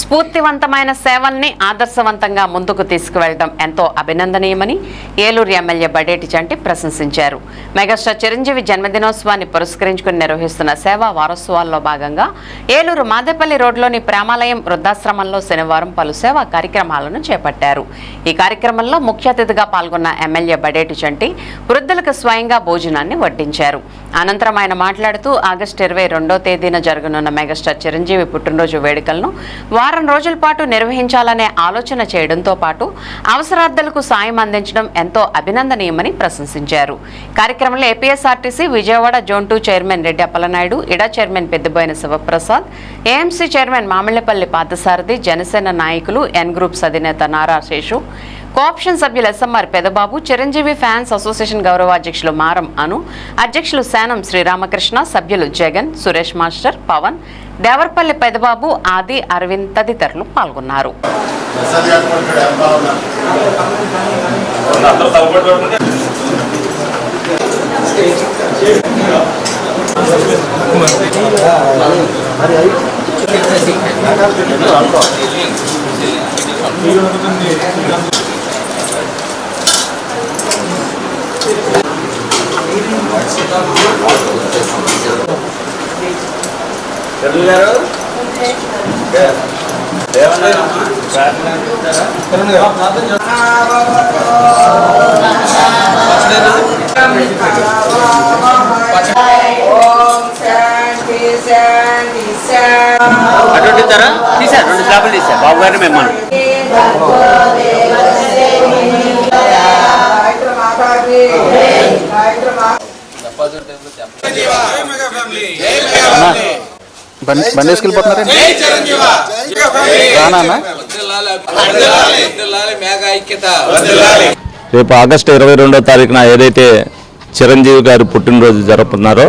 స్ఫూర్తివంతమైన సేవల్ని ఆదర్శవంతంగా ముందుకు తీసుకువెళ్ళడం ఎంతో అభినందనీయమని ఏలూరు ఎమ్మెల్యే బడేటి చంటి ప్రశంసించారు. మెగాస్టార్ చిరంజీవి జన్మదినోత్సవాన్ని పురస్కరించుకుని నిర్వహిస్తున్న సేవా వారోత్సవాల్లో భాగంగా ఏలూరు మాదేపల్లి రోడ్లోని ప్రేమాలయం వృద్ధాశ్రమంలో శనివారం పలు సేవా కార్యక్రమాలను చేపట్టారు. ఈ కార్యక్రమంలో ముఖ్య అతిథిగా పాల్గొన్న ఎమ్మెల్యే బడేటి చంటి వృద్ధులకు స్వయంగా భోజనాన్ని వడ్డించారు. అనంతరం ఆయన మాట్లాడుతూ ఆగస్టు ఇరవై రెండో తేదీన జరగనున్న మెగాస్టార్ చిరంజీవి పుట్టినరోజు వేడుకలను వారు రోజుల పాటు నిర్వహించాలనే ఆలోచన చేయడంతో పాటు అవసరార్థులకు సాయం అందించడం ఎంతో అభినందనీయమని ప్రశంసించారు. కార్యక్రమంలో APSRTC Vijayawada zone two chairman Reddy Appalanaidu ఇడా chairman Peddaboyina Sivaprasad AMC chairman Mamillapalli Parthasarathy Janasena నాయకులు ఎన్ గ్రూప్స్ అధినేత నారా శేషు కోఆప్షన్ సభ్యులు SMR Pedababu Chiranjeevi fans association గౌరవాధ్యక్షులు Maram Anu అధ్యక్షులు శానం శ్రీరామకృష్ణ సభ్యులు జగన్ సురేష్ మాస్టర్ పవన్ దేవరపల్లి పెదబాబు ఆది అరవింద్ తదితరులు పాల్గొన్నారు. ఓం శాంతి శాంతి శాంతి అటువంటి ఇస్తారా తీసారు రెండు స్లాబులు తీసారు బాబు గారిని మేము మనం బండి రేపు ఆగస్టు ఇరవై రెండో తారీఖున ఏదైతే చిరంజీవి గారు పుట్టినరోజు జరుపుతున్నారో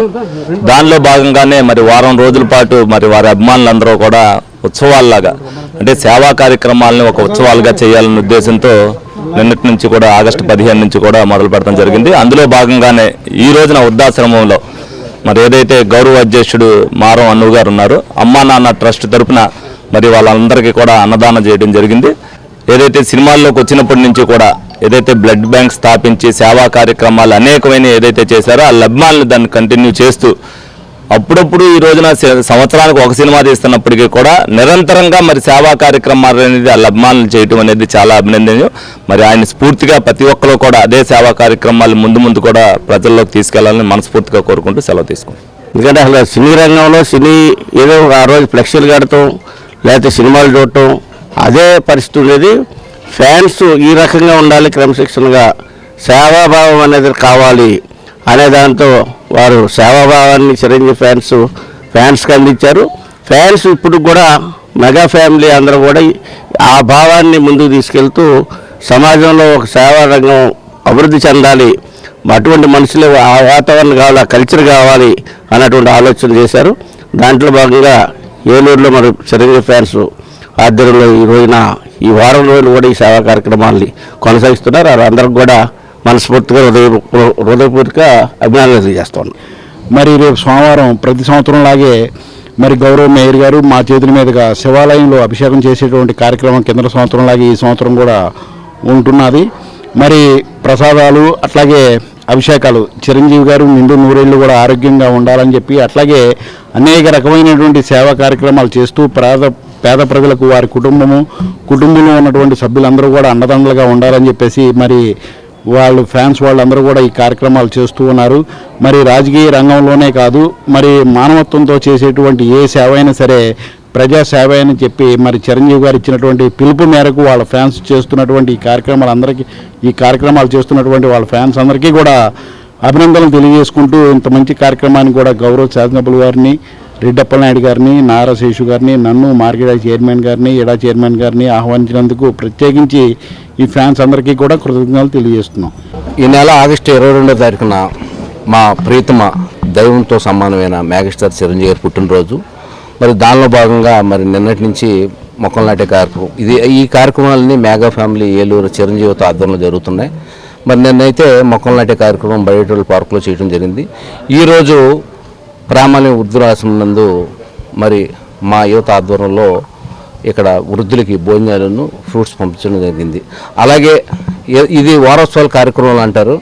దానిలో భాగంగానే మరి వారం రోజుల పాటు మరి వారి అభిమానులందరూ కూడా ఉత్సవాల్లాగా అంటే సేవా కార్యక్రమాలను ఒక ఉత్సవాలుగా చేయాలనే ఉద్దేశంతో నిన్నటి నుంచి కూడా ఆగస్టు పదిహేను నుంచి కూడా మొదలు పెడతాం జరిగింది. అందులో భాగంగానే ఈ రోజున వృద్ధాశ్రమంలో మరి ఏదైతే గౌరవ అధ్యక్షుడు మారం అన్ను గారు ఉన్నారో అమ్మా నాన్న ట్రస్ట్ తరపున మరి వాళ్ళందరికీ కూడా అన్నదానం చేయడం జరిగింది. ఏదైతే సినిమాల్లోకి వచ్చినప్పటి నుంచి కూడా ఏదైతే బ్లడ్ బ్యాంక్ స్థాపించి సేవా కార్యక్రమాలు అనేకమైన ఏదైతే చేశారో ఆ లబ్మాలను దాన్ని కంటిన్యూ చేస్తూ అప్పుడప్పుడు ఈ రోజున సంవత్సరానికి ఒక సినిమా తీస్తున్నప్పటికీ కూడా నిరంతరంగా మరి సేవా కార్యక్రమాలు అనేది ఆ లబ్మాలను చేయటం అనేది చాలా అభినందనీయం. మరి ఆయన స్ఫూర్తిగా ప్రతి ఒక్కరు కూడా అదే సేవా కార్యక్రమాలు ముందు ముందు కూడా ప్రజల్లోకి తీసుకెళ్ళాలని మనస్ఫూర్తిగా కోరుకుంటూ సెలవు తీసుకుంటాం ఎందుకంటే అసలు సినీ రంగంలో సినీ ఏదో ఆ రోజు ఫ్లెక్సీలు కడటం లేకపోతే సినిమాలు చూడటం అదే పరిస్థితి ఉండేది. ఫ్యాన్స్ ఈ రకంగా ఉండాలి క్రమశిక్షణగా. సేవాభావం అనేది కావాలి. అనే దాంతో వారు సేవాభావాన్ని చిరంజీవి ఫ్యాన్స్ ఫ్యాన్స్కి అందించారు. ఫ్యాన్స్ ఇప్పుడు కూడా మెగా ఫ్యామిలీ అందరూ కూడా ఆ భావాన్ని ముందుకు తీసుకెళ్తూ సమాజంలో ఒక సేవా రంగం అభివృద్ధి చెందాలి అటువంటి మనుషులు ఆ వాతావరణం కావాలి ఆ కల్చర్ కావాలి అన్నటువంటి ఆలోచన చేశారు. దాంట్లో భాగంగా ఏలూరులో మరి చిరంజీవి ఫ్యాన్స్ ఆధ్వర్యంలో ఈ రోజున ఈ వారం రోజులు కూడా ఈ సేవా కార్యక్రమాల్ని కొనసాగిస్తున్నారు. వారు అందరికి కూడా మనస్ఫూర్తిగా హృదయ హృదయపూర్వక అభినందనలు తెలియజేస్తాను. మరి రేపు సోమవారం ప్రతి సంవత్సరం లాగే మరి గౌరవ మేయర్ గారు మా చేతుల మీదుగా శివాలయంలో అభిషేకం చేసేటువంటి కార్యక్రమం కింద సంవత్సరం లాగే ఈ సంవత్సరం కూడా ఉంటున్నది. మరి ప్రసాదాలు అట్లాగే అభిషేకాలు. చిరంజీవి గారు నిండు నూరేళ్ళు కూడా ఆరోగ్యంగా ఉండాలని చెప్పి అట్లాగే అనేక రకమైనటువంటి సేవా కార్యక్రమాలు చేస్తూ పేద పేద ప్రజలకు వారి కుటుంబము కుటుంబంలో ఉన్నటువంటి సభ్యులందరూ కూడా అండదండలుగా ఉండాలని చెప్పేసి మరి వాళ్ళు ఫ్యాన్స్ వాళ్ళందరూ కూడా ఈ కార్యక్రమాలు చేస్తూ ఉన్నారు. మరి రాజకీయ రంగంలోనే కాదు మరి మానవత్వంతో చేసేటువంటి ఏ సేవ అయినా సరే ప్రజా సేవ అని చెప్పి మరి చిరంజీవి గారు ఇచ్చినటువంటి పిలుపు మేరకు వాళ్ళ ఫ్యాన్స్ చేస్తున్నటువంటి ఈ కార్యక్రమాలు అందరికీ ఈ కార్యక్రమాలు చేస్తున్నటువంటి వాళ్ళ ఫ్యాన్స్ అందరికీ కూడా అభినందనలు తెలియజేసుకుంటూ ఇంత మంచి కార్యక్రమాన్ని కూడా గౌరవ శాసనసభ్యులు గారిని రెడ్డప్పలనాయుడు గారిని నారా శేషు గారిని నన్ను మార్కెట్ చైర్మన్ గారిని ఎడా చైర్మన్ గారిని ఆహ్వానించినందుకు ప్రత్యేకించి ఈ ఫ్యాన్స్ అందరికీ కూడా కృతజ్ఞతలు తెలియజేస్తున్నాం. ఈ నెల ఆగస్టు ఇరవై రెండో తారీఖున మా ప్రీతమ దైవంతో సమానమైన మేఘస్టార్ చిరంజీవి గారి పుట్టినరోజు. మరి దానిలో భాగంగా మరి నిన్నటి నుంచి మొక్కలు నాటే కార్యక్రమం. ఇది ఈ కార్యక్రమాలన్నీ మేఘా ఫ్యామిలీ ఏలూరు చిరంజీవితో ఆధ్వర్యంలో జరుగుతున్నాయి. మరి నిన్నైతే మొక్కలు నాటే కార్యక్రమం బయటోళ్ళ పార్కులో చేయడం జరిగింది. ఈరోజు ప్రామాణిక వృద్ధురాశ్రమం నందు మరి మా యువత ఆధ్వర్యంలో ఇక్కడ వృద్ధులకి భోజనాలను ఫ్రూట్స్ పంపించడం జరిగింది. అలాగే ఇది వారోత్సవాల కార్యక్రమాలు అంటారు.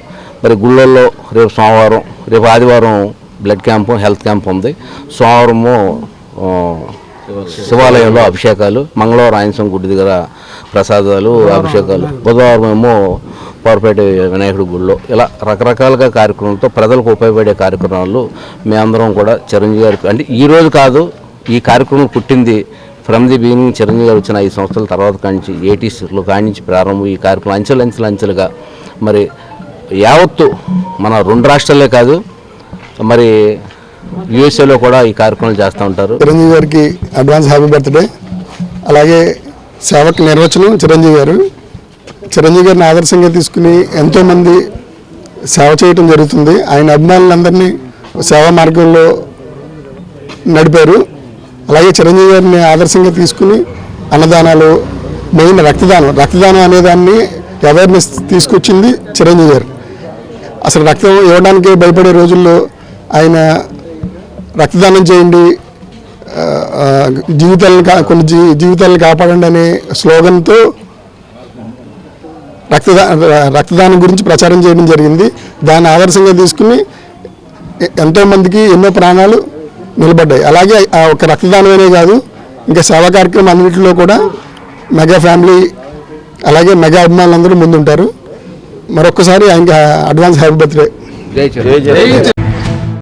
మరి గుళ్ళల్లో రేపు సోమవారం రేపు ఆదివారం బ్లడ్ క్యాంపు హెల్త్ క్యాంప్ ఉంది. సోమవారము శివాలయంలో అభిషేకాలు మంగళవారం ఆయనసం గుడి దగ్గర ప్రసాదాలు అభిషేకాలు. బుధవారం ఏమో పవర్పేట వినాయకుడి గుడిలో. ఇలా రకరకాలుగా కార్యక్రమాలతో ప్రజలకు ఉపయోగపడే కార్యక్రమాలు మేమందరం కూడా చిరంజీవి గారికి అంటే ఈ రోజు కాదు ఈ కార్యక్రమం పుట్టింది ఫ్రమ్ ది బిగినింగ్ చిరంజీవి గారు వచ్చిన ఐదు సంవత్సరాల తర్వాత కానించి ఎయిటీస్లో కానించి ప్రారంభం ఈ కార్యక్రమం అంచెలు అంచెలు అంచెలుగా. మరి యావత్తు మన రెండు రాష్ట్రాలే కాదు మరి యుఎస్ఏలో కూడా ఈ కార్యక్రమాలు చేస్తూ ఉంటారు. చిరంజీవి గారికి అడ్వాన్స్ హ్యాపీ బర్త్డే. అలాగే సేవకు నిర్వచనం చిరంజీవి గారు. చిరంజీవి గారిని ఆదర్శంగా తీసుకుని ఎంతోమంది సేవ చేయటం జరుగుతుంది. ఆయన అభిమానులందరినీ సేవా మార్గంలో నడిపారు. అలాగే చిరంజీవి గారిని ఆదర్శంగా తీసుకుని అన్నదానాలు మెయిన్ రక్తదానం రక్తదానం అనేదాన్ని అవేర్నెస్ తీసుకొచ్చింది చిరంజీవి గారు. అసలు రక్తం ఇవ్వడానికి భయపడే రోజుల్లో ఆయన రక్తదానం చేయండి. జీవితాలను కా- కొన్ని జీ జీవితాలను కాపాడండి అనే స్లోగన్తో రక్తదా రక్తదానం గురించి ప్రచారం చేయడం జరిగింది. దాన్ని ఆదర్శంగా తీసుకుని ఎంతోమందికి ఎన్నో ప్రాణాలు నిలబడ్డాయి. అలాగే ఆ ఒక రక్తదానమనే కాదు ఇంకా సేవా కార్యక్రమం అన్నింటిలో కూడా మెగా ఫ్యామిలీ అలాగే మెగా అభిమానులందరూ ముందుంటారు. మరొకసారి ఆయనకి అడ్వాన్స్ హ్యాపీ బర్త్డే.